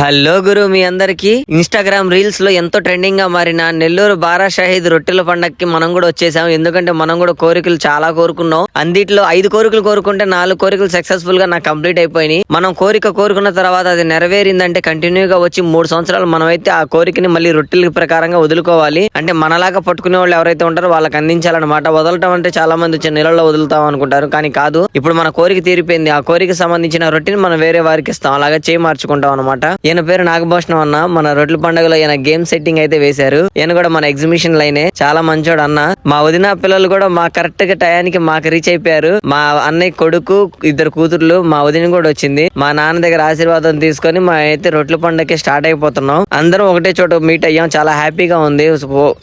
Hello గురు మీ అందరికి. Instagram రీల్స్లో ఎంతో ట్రెండింగ్గా మారిన నెల్లూరు బారా షాహీద్ రొట్టెల పండక్కి మనం కూడా వచ్చేసాం. ఎందుకంటే మనం కూడా కోరికలు చాలా కోరుకున్నాం. అందిట్లో ఐదు కోరికలు కోరుకుంటే నాలుగు కోరికలు సక్సెస్ఫుల్గా నాకు కంప్లీట్ అయిపోయినాయి. మనం కోరిక కోరుకున్న తర్వాత అది నెరవేరిందంటే కంటిన్యూ గా వచ్చి మూడు సంవత్సరాలు మనమైతే ఆ కోరికని మళ్ళీ రొట్టెల ప్రకారంగా వదులుకోవాలి. అంటే మనలాగా పట్టుకునే వాళ్ళు ఎవరైతే ఉంటారో వాళ్ళకి అందించాలన్నమాట. వదలటం అంటే చాలా మంది వచ్చి నెలల్లో వదులుతాం అనుకుంటారు. కానీ కాదు ఇప్పుడు మన కోరిక తీరిపోయింది. ఆ కోరిక సంబంధించిన రొట్టెని మనం వేరే వారికి ఇస్తాం. అలాగే చేయి మార్చుకుంటాం అనమాట ఈయన పేరు నాగభూషణం అన్న. మన రొట్టెల పండుగలో ఈయన గేమ్ సెట్టింగ్ అయితే వేశారు. ఈయన కూడా మన ఎగ్జిబిషన్ లైనే. చాలా మంచోడు అన్న. మా వదిన పిల్లలు కూడా మా కరెక్ట్గా టయానికి మాకు రీచ్ అయిపోయారు. మా అన్నయ్య కొడుకు ఇద్దరు కూతుర్లు మా వదిన కూడా వచ్చింది. మా నాన్న దగ్గర ఆశీర్వాదం తీసుకొని మా అయితే రొట్టెల పండుగకి స్టార్ట్ అయిపోతున్నాం. అందరం ఒకటే చోట మీట్ అయ్యాం. చాలా హ్యాపీగా ఉంది.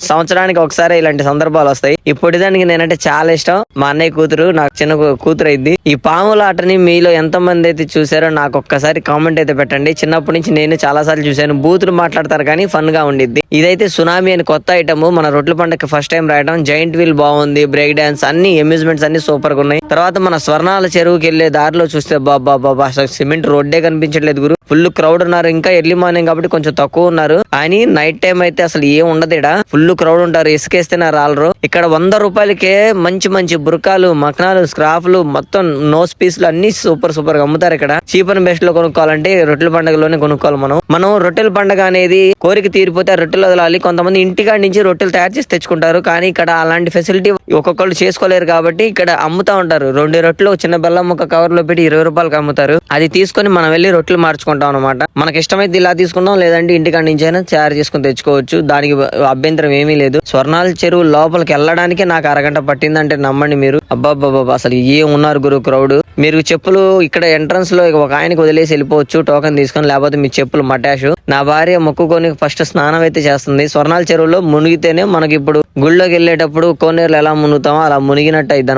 సంవత్సరానికి ఒకసారి ఇలాంటి సందర్భాలు వస్తాయి. ఇప్పుడు దానికి నేనంటే చాలా ఇష్టం. మా అన్నయ్య కూతురు నాకు చిన్న కూతురు అయింది ఈ పాముల ఆటని మీలో ఎంత మంది అయితే చూసారో నాకు ఒక్కసారి కామెంట్ అయితే పెట్టండి. చిన్నప్పటి నుంచి నేను చాలా సార్లు చూశాను. బూతులు మాట్లాడతారు కానీ ఫన్గా ఉండిద్ది. ఇదైతే సునామీ అని కొత్త ఐటమ్ మన రొట్ల పండుగకి ఫస్ట్ టైం రాయడం. జైంట్ వీల్ బాగుంది. బ్రేక్ డాన్స్ అన్ని అమ్యూజ్మెంట్స్ అన్ని సూపర్గా ఉన్నాయి. తర్వాత మన స్వర్ణాల చెరువుకి వెళ్ళే దారిలో చూస్తే బాబా బాబా. సిమెంట్ రోడ్డే కనిపించట్లేదు గురు. ఫుల్ క్రౌడ్ ఉన్నారు. ఇంకా ఎర్లీ మార్నింగ్ కాబట్టి కొంచెం తక్కువ ఉన్నారు. కానీ నైట్ టైం అయితే అసలు ఏం ఉండదు ఇక్కడ ఫుల్ క్రౌడ్ ఉంటారు ఇసుకేస్తేనే రాలరు. ఇక్కడ వంద రూపాయలకే మంచి మంచి బురకాలు మకనాలు స్క్రాఫ్లు మొత్తం నోస్ పీస్లు అన్ని సూపర్ సూపర్గా అమ్ముతారు ఇక్కడ. చీప్ అండ్ బెస్ట్లో కొనుక్కోవాలంటే రొట్టెల పండుగలోనే కొనుక్కోవాలి మనం. మనం రొట్టెల పండుగ అనేది కోరిక తీరిపోతే రొట్టెలు వదలాలి. కొంతమంది ఇంటికాడ నుంచి రొట్టెలు తయారు చేసి తెచ్చుకుంటారు. కానీ ఇక్కడ అలాంటి ఫెసిలిటీ ఒక్కొక్కళ్ళు చేసుకోలేరు కాబట్టి ఇక్కడ అమ్ముతా ఉంటారు. రెండు రొట్టెలు చిన్న బెల్లం ముక్క కవర్లో పెట్టి ఇరవై రూపాయలకు అమ్ముతారు. అది తీసుకొని మనం వెళ్ళి రొట్టెలు మార్చుకుంటాం. అనమాట మనకి ఇష్టమైతే ఇలా తీసుకుంటాం లేదంటే ఇంటికాడ నుంచి అయినా తయారు చేసుకుని తెచ్చుకోవచ్చు. దానికి అభ్యంతరం ఏమీ లేదు. స్వర్ణాల చెరువు లోపలికి వెళ్ళడానికి నాకు అరగంట పట్టిందంటే నమ్మండి మీరు. అబ్బాబ్బాబ్బా అసలు ఏం ఉన్నారు గురు క్రౌడ్ మీరు చెప్పులు ఇక్కడ ఎంట్రన్స్లో ఒక ఆయనకి వదిలేసి వెళ్ళిపోవచ్చు టోకెన్ తీసుకొని లేకపోతే మీ చెప్పులు మటాషు. నా భార్య మొక్కుకొని ఫస్ట్ స్నానం అయితే చేస్తుంది. స్వర్ణాల చెరువులో మునిగితేనే మనకి ఇప్పుడు గుళ్ళోకి వెళ్ళేటప్పుడు కోనేరులు ఎలా మునుగుతామో అలా మునిగినట్టు అయింది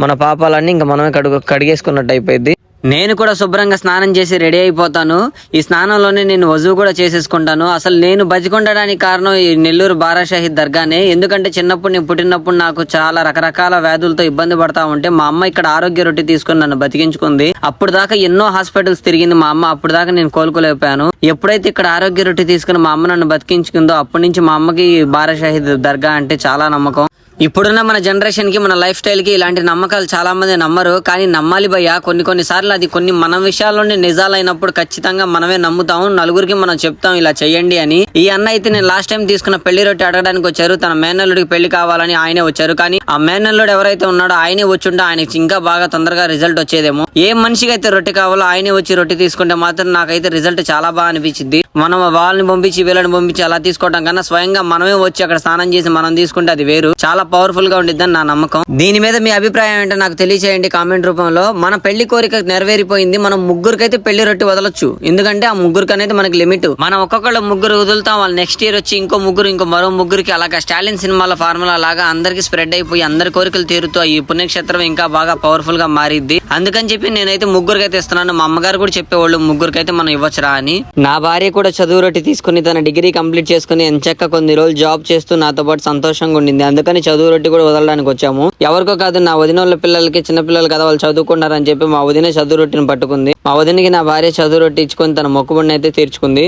మన పాపాలన్నీ ఇంకా మనమే కడుగు కడిగేసుకున్నట్టు అయిపోయింది నేను కూడా శుభ్రంగా స్నానం చేసి రెడీ అయిపోతాను. ఈ స్నానంలోనే నేను వజువు కూడా చేసేసుకుంటాను. అసలు నేను బతికొండడానికి కారణం ఈ నెల్లూరు బారా దర్గానే. ఎందుకంటే చిన్నప్పుడు నేను పుట్టినప్పుడు నాకు చాలా రకరకాల వ్యాధులతో ఇబ్బంది పడతా ఉంటే మా అమ్మ ఇక్కడ ఆరోగ్య రొట్టె తీసుకుని నన్ను బతికించుకుంది. అప్పుడు దాకా ఎన్నో హాస్పిటల్స్ తిరిగింది మా అమ్మ. అప్పుడు దాకా నేను కోలుకోలేకపోయాను. ఎప్పుడైతే ఇక్కడ ఆరోగ్య రొట్టె తీసుకుని మా అమ్మ నన్ను బతికించుకుందో అప్పటి నుంచి మా అమ్మకి బారా షాహీద్ దర్గా అంటే చాలా నమ్మకం. ఇప్పుడున్న మన జనరేషన్కి మన లైఫ్ స్టైల్కి ఇలాంటి నమ్మకాలు చాలా మంది నమ్మరు. కానీ నమ్మాలి భయ్య కొన్ని కొన్ని సార్లు అది కొన్ని మన విషయాల్లోనే నిజాలైనప్పుడు ఖచ్చితంగా మనమే నమ్ముతాం నలుగురికి మనం చెప్తాం ఇలా చేయండి అని. ఈ అన్న అయితే నేను లాస్ట్ టైం తీసుకున్న పెళ్ళి రొట్టె అడగడానికి వచ్చారు. తన మేనల్లుడికి పెళ్ళి కావాలని ఆయనే వచ్చారు. కానీ ఆ మేనల్లుడు ఎవరైతే ఉన్నాడో ఆయనే వచ్చుంటే ఆయనకి ఇంకా బాగా తొందరగా రిజల్ట్ వచ్చేదేమో. ఏ మనిషికి అయితే రొట్టె కావాలో ఆయనే వచ్చి రొట్టె తీసుకుంటే మాత్రం నాకైతే రిజల్ట్ చాలా బాగా అనిపించింది మనం వాళ్ళని పంపించి వీళ్ళని పంపించి అలా తీసుకోవడం కన్నా స్వయంగా మనమే వచ్చి అక్కడ స్నానం చేసి మనం తీసుకుంటే అది వేరు. చాలా పవర్ఫుల్గా ఉండిద్దని నా నమ్మకం. దీని మీద మీ అభిప్రాయం ఏంటో నాకు తెలియచేయండి కామెంట్ రూపంలో. మన పెళ్ళి కోరిక నెరవేరిపోయింది మనం ముగ్గురికైతే పెళ్ళి రొట్టె వదలొచ్చు. ఎందుకంటే ఆ ముగ్గురికి అనేది మనకి లిమిట్ మనం ఒక్కొక్కళ్ళు ముగ్గురు వదులుతాం వాళ్ళు నెక్స్ట్ ఇయర్ వచ్చి ఇంకో ముగ్గురు ఇంకో మరో ముగ్గురికి అలాగా స్టాలిన్ సినిమాల ఫార్ములా లాగా అందరికి స్ప్రెడ్ అయిపోయి అందరి కోరికలు తీరుతూ ఈ పుణ్యక్షేత్రం ఇంకా బాగా పవర్ఫుల్గా మారిద్ది. అందుకని చెప్పి నేనైతే ముగ్గురికైతే ఇస్తున్నాను. మా అమ్మగారు కూడా చెప్పేవాళ్ళు ముగ్గురికైతే మనం ఇవ్వచ్చురా అని. నా భార్య కూడా చదువు రొట్టి తీసుకుని తన డిగ్రీ కంప్లీట్ చేసుకుని ఎంచక్క కొన్ని రోజులు జాబ్ చేస్తూ నాతో పాటు సంతోషంగా ఉండింది. అందుకని చదువు రొట్టి కూడా వదలడానికి వచ్చాము. ఎవరికో కాదు నా వదిన వాళ్ళ పిల్లలకి చిన్న పిల్లలు కదా వాళ్ళు చదువుకున్నారని చెప్పి మా వదిన చదువు రొట్టిని పట్టుకుంది. మా వదినకి నా భార్య చదువు రొట్టి ఇచ్చుకొని తన మొక్కుబడిని అయితే తీర్చుకుంది.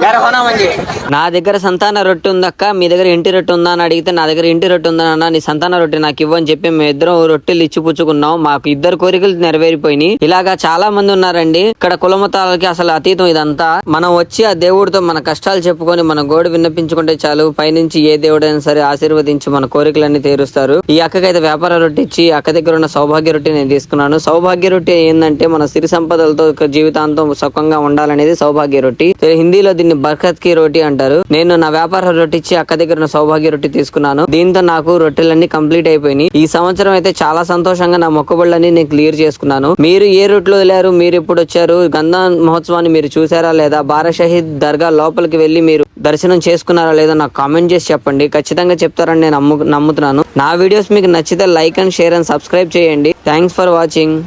నా దగ్గర సంతాన రొట్టె ఉందక్క మీ దగ్గర ఇంటి రొట్టె ఉందా అని అడిగితే నా దగ్గర ఇంటి రొట్టె ఉందా అన్న నీ సంతాన రొట్టె నాకు ఇవ్వని చెప్పి మేము ఇద్దరం రొట్టెలు ఇచ్చి పుచ్చుకున్నాం. మాకు ఇద్దరు కోరికలు నెరవేరిపోయినాయి. ఇలాగా చాలా మంది ఉన్నారండి. ఇక్కడ కులమతాలకి అసలు అతీతం ఇదంతా. మనం వచ్చి ఆ దేవుడితో మన కష్టాలు చెప్పుకొని మన గోడు విన్నపించుకుంటే చాలు. పైనుంచి ఏ దేవుడైనా సరే ఆశీర్వదించి మన కోరికలన్నీ తీరుస్తారు. ఈ అక్కకైతే వ్యాపార రొట్టె ఇచ్చి అక్క దగ్గర ఉన్న సౌభాగ్య రొట్టె నేను తీసుకున్నాను. సౌభాగ్య రొట్టె ఏంటంటే మన సిరి సంపదలతో జీవితాంతం సుఖంగా ఉండాలనేది సౌభాగ్య రొట్టె. హిందీలో దీన్ని బర్కత్కి రోటీ అంటారు. నేను నా వ్యాపార రొట్టి ఇచ్చి అక్క దగ్గర ఉన్న సౌభాగ్య రొట్టె తీసుకున్నాను. దీంతో నాకు రొట్టెలన్నీ కంప్లీట్ అయిపోయినాయి. ఈ సంవత్సరం అయితే చాలా సంతోషంగా నా మొక్కబళ్ళని నేను క్లియర్ చేసుకున్నాను. మీరు ఏ రూట్లో వెళ్ళారు మీరు ఎప్పుడు వచ్చారు? గంధా మహోత్సవాన్ని మీరు చూసారా లేదా? బారా షహీద్ దర్గా లోపలికి వెళ్ళి మీరు దర్శనం చేసుకున్నారా లేదా నాకు కామెంట్ చేసి చెప్పండి. ఖచ్చితంగా చెప్తారని నేను నమ్ము నమ్ముతున్నాను. నా వీడియోస్ మీకు నచ్చితే like and share and subscribe చేయండి. Thanks for watching.